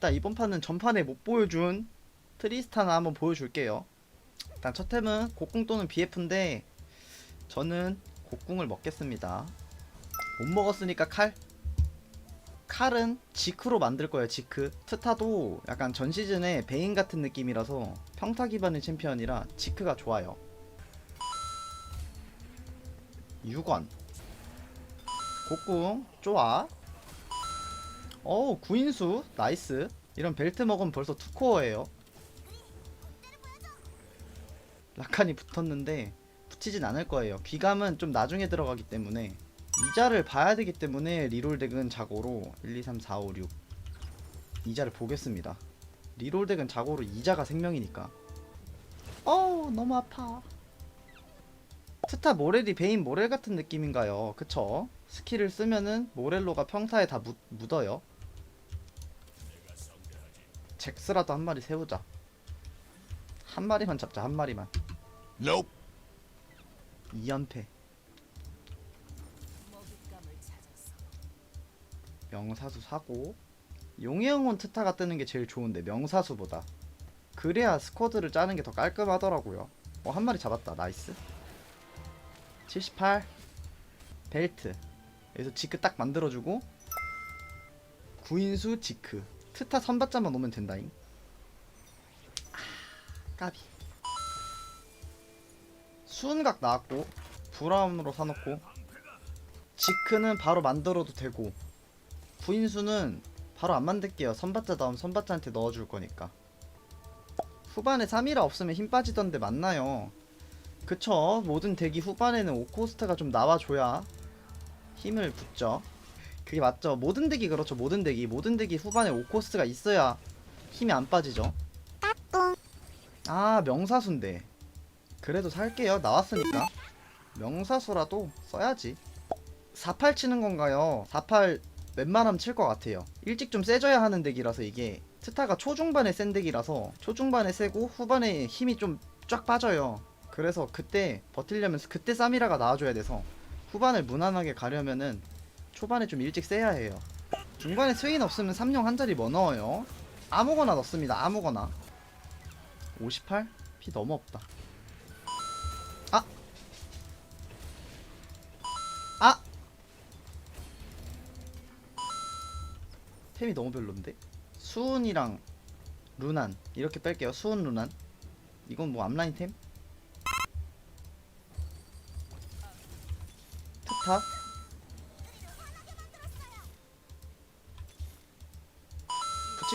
일단 이번 판은 전판에 못 보여준 트리스타나 한번 보여줄게요. 일단 첫 템은 곡궁 또는 BF인데 저는 곡궁을 먹겠습니다. 못 먹었으니까 칼. 칼은 지크로 만들 거예요. 지크. 트타도 약간 전 시즌에 베인 같은 느낌이라서 평타 기반의 챔피언이라 지크가 좋아요. 6원. 곡궁 좋아. 어우 구인수 나이스. 이런 벨트 먹으면 벌써 투코어예요. 라칸이 붙었는데 붙이진 않을 거예요. 귀감은 좀 나중에 들어가기 때문에 이자를 봐야 되기 때문에 리롤 덱은 자고로 1, 2, 3, 4, 5, 6 이자를 보겠습니다. 리롤 덱은 자고로 이자가 생명이니까. 어우 너무 아파. 스타 모렐이 베인 모렐 같은 느낌인가요? 그쵸? 스킬을 쓰면은 모렐로가 평타에 다 묻, 묻어요. 잭스라도 한 마리 세우자. 한 마리만 잡자 한 마리만. Nope. 2연패. 먹잇감을 찾았어. 명사수 사고 용의 영혼 트타가 뜨는 게 제일 좋은데 명사수보다 그래야 스쿼드를 짜는 게 더 깔끔하더라고요 어 한 마리 잡았다 나이스 78 벨트 여기서 지크 딱 만들어주고 구인수 지크 트타 선받자만 오면 된다잉 아 까비 수은각 나왔고 브라운으로 사놓고 지크는 바로 만들어도 되고 구인수는 바로 안 만들게요. 선받자 다음 선받자한테 넣어줄 거니까. 후반에 3이라 없으면 힘 빠지던데 맞나요? 그쵸. 모든 덱이 후반에는 오코스트가 좀 나와줘야 힘을 붙죠. 그게 맞죠. 모든 덱이 그렇죠. 모든 덱이. 모든 덱이 후반에 오코스트가 있어야 힘이 안 빠지죠. 아, 명사수인데. 그래도 살게요. 나왔으니까. 명사수라도 써야지. 48 치는 건가요? 48 웬만하면 칠 것 같아요. 일찍 좀 세져야 하는 덱이라서 이게 스타가 초중반에 센 덱이라서 초중반에 세고 후반에 힘이 좀 쫙 빠져요. 그래서 그때 버틸려면 그때 사미라가 나와줘야 돼서 후반을 무난하게 가려면은 초반에 좀 일찍 세야 해요. 중반에 스웨인 없으면 3령 한 자리 뭐 넣어요? 아무거나 넣습니다. 아무거나. 58? 피 너무 없다. 아! 아! 템이 너무 별론데? 수은이랑 루난 이렇게 뺄게요. 수은 루난. 이건 뭐 앞라인 템? 트타.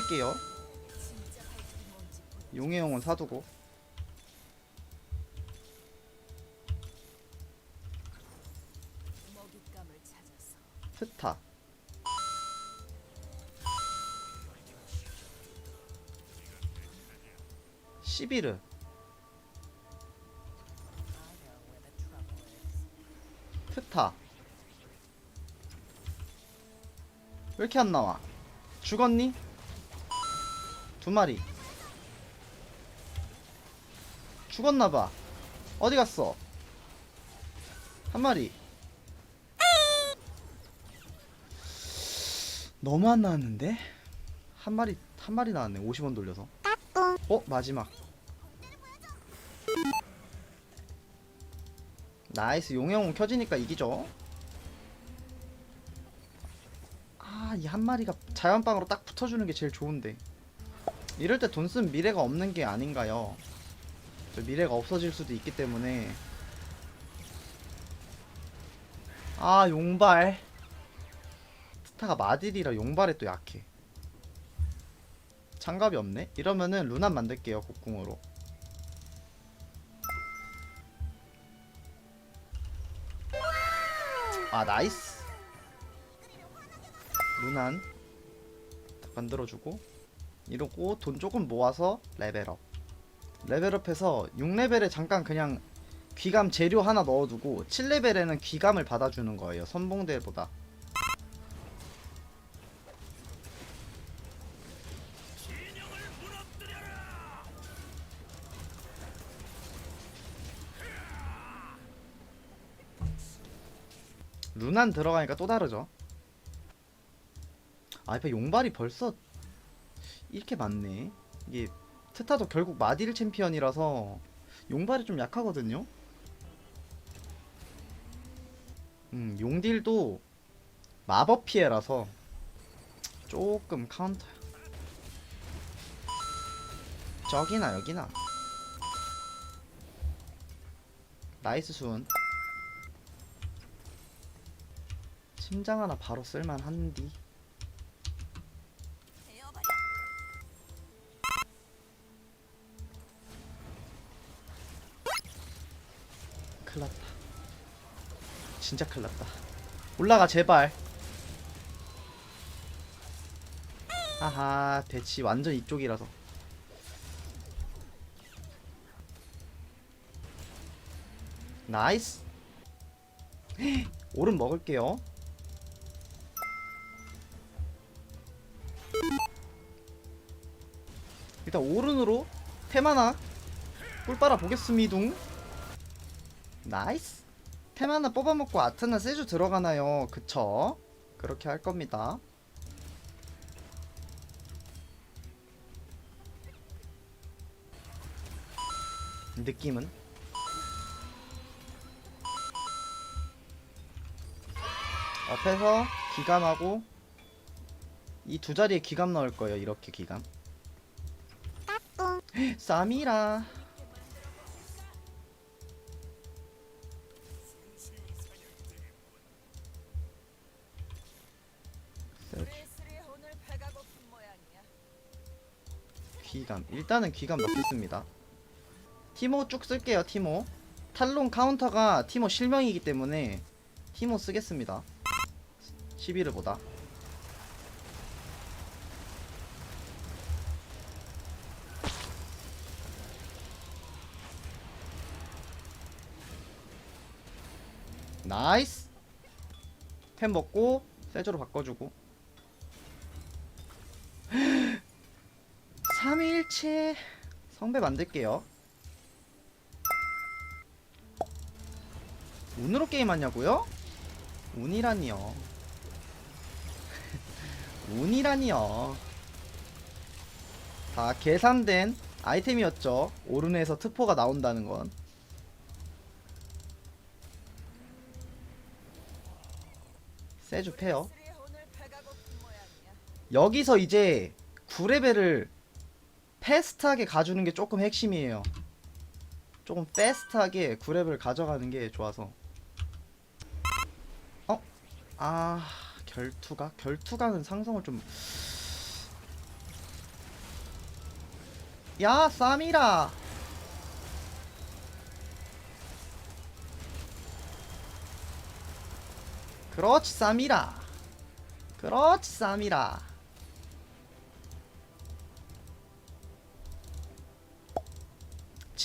보여. 용의 영혼 사두고. 트타. 시비르. 트타. 왜 이렇게 안 나와? 죽었니? 두 마리. 죽었나봐. 어디 갔어? 한 마리. 너무 안 나왔는데? 한 마리, 한 마리 나왔네. 50원 돌려서. 어? 마지막. 나이스. 용영웅 켜지니까 이기죠? 아, 이 한 마리가 자연빵으로 딱 붙어주는 게 제일 좋은데. 이럴 때 돈 쓴 미래가 없는 게 아닌가요? 저 미래가 없어질 수도 있기 때문에. 아, 용발. 스타가 마딜이라 용발에 또 약해. 장갑이 없네? 이러면은 루난 만들게요, 곡궁으로. 아, 나이스. 루난 딱 만들어주고 이러고 돈 조금 모아서 레벨업. 레벨업해서 6레벨에 잠깐 그냥 귀감 재료 하나 넣어두고 7레벨에는 귀감을 받아주는 거예요 선봉대보다. 루난 들어가니까 또 다르죠? 아, 옆에 용발이 벌써 이렇게 많네. 이게 트타도 결국 마딜 챔피언이라서 용발이 좀 약하거든요. 음, 용딜도 마법 피해라서 조금 카운터. 저기나 여기나. 나이스 수은. 심장 하나 바로 쓸만한디. 큰일났다. 진짜 큰일났다. 올라가 제발. 아하 대치 완전 이쪽이라서. 나이스. 오른 먹을게요. 일단 오른으로 테마나 꿀 빨아 보겠습니다 나이스. 템 하나 뽑아먹고 아트나 세주 들어가나요? 그쵸? 그렇게 할 겁니다. 느낌은? 앞에서 기감하고 이 두 자리에 기감 넣을 거예요 이렇게 기감. 쌈이라 귀감 일단은 귀감 넣겠습니다. 티모 쭉 쓸게요 티모. 탈론 카운터가 티모 실명이기 때문에 티모 쓰겠습니다. 11을 나이스! 템 먹고 세조로 바꿔주고 3일체 성배 만들게요. 운으로 게임하냐고요? 운이라니요. 운이라니요. 다 계산된 아이템이었죠. 오른에서 트포가 나온다는 건. 세주 페어. 여기서 이제 9레벨을 패스트하게 가주는 게 조금 핵심이에요. 조금 패스트하게 9레벨 가져가는 게 좋아서. 어? 아, 결투가? 결투가는 상성을 좀. 야, 쌈이라! 그렇지, 쌈이라! 그렇지, 쌈이라!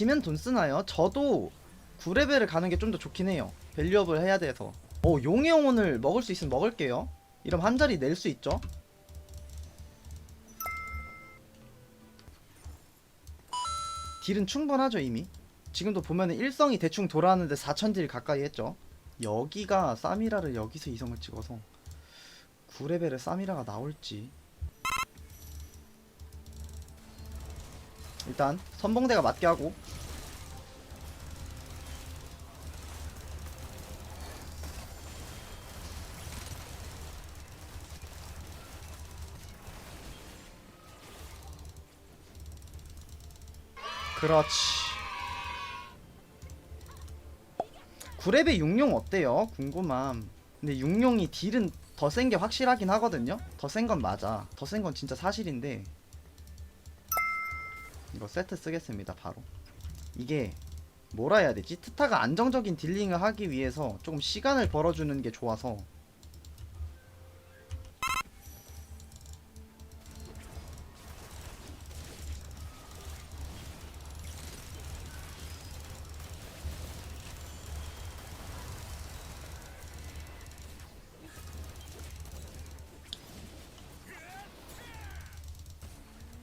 지면 돈 쓰나요? 저도 9레벨을 가는 게 좀 더 좋긴 해요. 밸류업을 해야 돼서. 어, 용의 영혼을 먹을 수 있으면 먹을게요. 이러면 한 자리 낼 수 있죠. 딜은 충분하죠, 이미. 지금도 보면은 일성이 대충 돌아왔는데 4000딜 가까이 했죠. 여기가 사미라를 여기서 이성을 찍어서 9레벨에 사미라가 나올지. 일단 선봉대가 맞게 하고. 그렇지. 9렙의 육룡 어때요? 궁금함. 근데 육룡이 딜은 더 센 게 확실하긴 하거든요? 더 센 건 맞아. 더 센 건 진짜 사실인데 이거 세트 쓰겠습니다 바로. 이게 뭐라 해야 되지? 트타가 안정적인 딜링을 하기 위해서 조금 시간을 벌어주는 게 좋아서.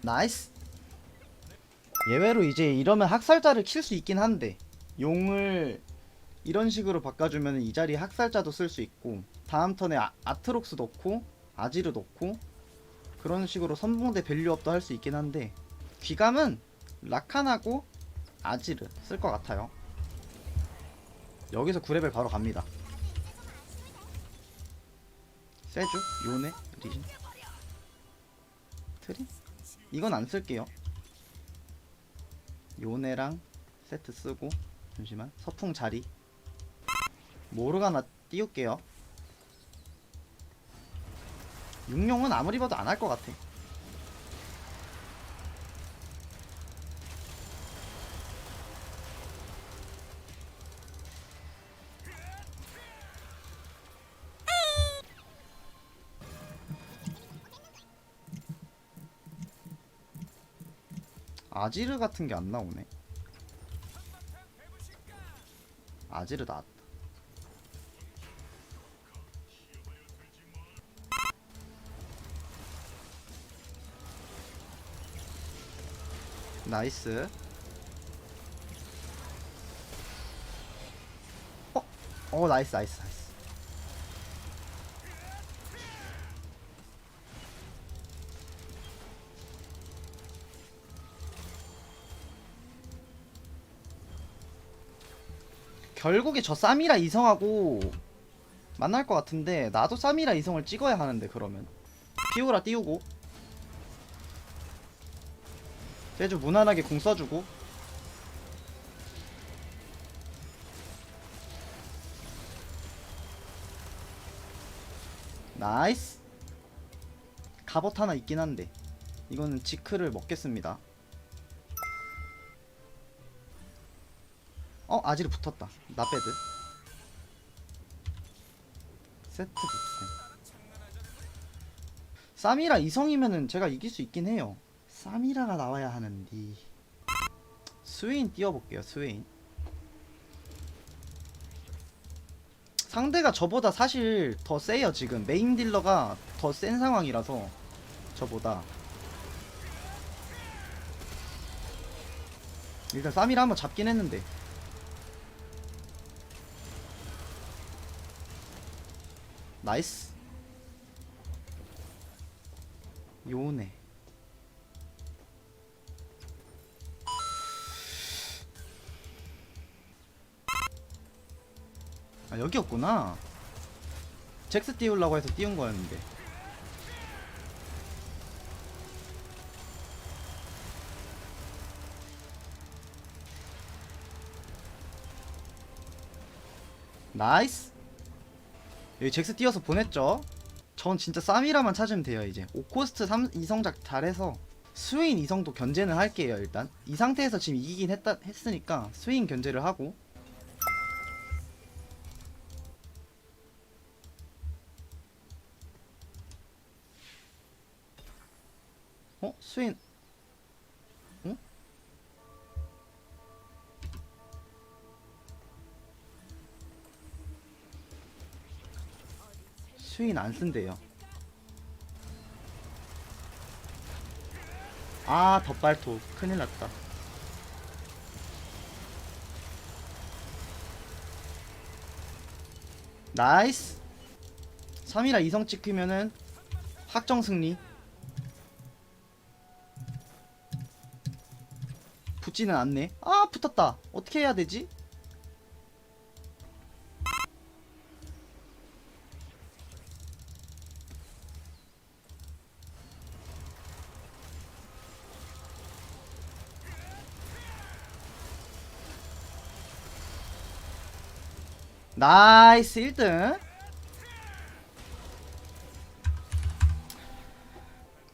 나이스 예외로 이제 이러면 학살자를 킬 수 있긴 한데 용을 이런 식으로 바꿔주면 이 자리에 학살자도 쓸 수 있고 다음 턴에 아, 아트록스 넣고 아지르 넣고 그런 식으로 선봉대 밸류업도 할 수 있긴 한데 귀감은 라칸하고 아지르 쓸 것 같아요. 여기서 9레벨 바로 갑니다. 세주, 요네, 리신. 트리? 이건 안 쓸게요 요네랑 세트 쓰고 잠시만. 서풍 자리. 모르가나 띄울게요. 육룡은 아무리 봐도 안 할 것 같아 아지르 같은 게 안 나오네. 아지르 나왔다 나이스. 어? 어 나이스 나이스 결국에 저 쌈이라 이성하고 만날 것 같은데 나도 쌈이라 이성을 찍어야 하는데 그러면. 피오라 띄우고. 제주 무난하게 공 써주고. 나이스. 갑옷 하나 있긴 한데 이거는 지크를 먹겠습니다 어 아지르 붙었다. 나배드. 세트 좋네 쌈이라 이성이면은 제가 이길 수 있긴 해요. 쌈이라가 나와야 하는데. 스웨인 띄워볼게요 스웨인. 상대가 저보다 사실 더 세요 지금. 메인 딜러가 더 센 상황이라서 저보다. 일단 쌈이라 한번 잡긴 했는데 나이스. 요네. 아 여기였구나. 잭스 띄우려고 해서 띄운 거였는데. 나이스 여기 잭스 띄워서 보냈죠? 전 진짜 쌈이라만 찾으면 돼요 이제. 오코스트 3 이성작 잘해서 스웨인 이성도 견제는 할게요 일단. 이 상태에서 지금 이기긴 했다, 했으니까 스웨인 견제를 하고. 어? 스웨 스웨인 안 쓴대요. 아 덧발톱 큰일 났다. 나이스. 3이라 이성 찍히면은 확정 승리. 붙지는 않네. 아 붙었다. 어떻게 해야 되지? 나이스 1등.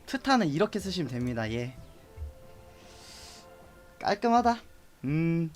트타는 이렇게 쓰시면 됩니다 예. 깔끔하다. 음